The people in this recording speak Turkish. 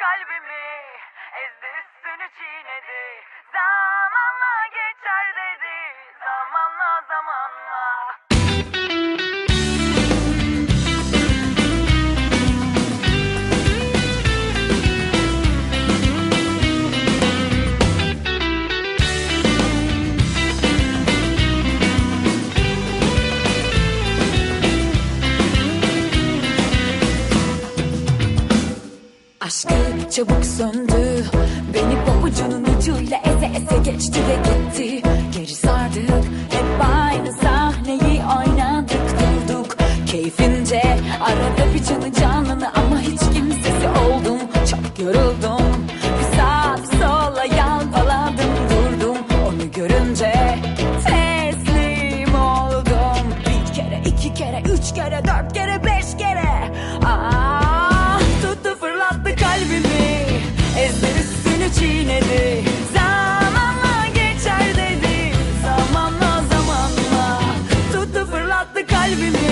kalbimi Aşkı çabuk söndü. Beni pabucunun ucuyla eze eze geçti ve gitti. Geri sardık hep aynı sahneyi oynadık durduk. Keyfince arada bir canı canını ama hiç kimsesi oldum. Çok yoruldum bir sağa bir sola yalpaladım durdum. Onu görünce teslim oldum. Bir kere iki kere üç kere dört kere beş kere. Aa, çiğnedi. Zamanla geçer dedi. Zamanla zamanla. Tuttu fırlattı kalbimi.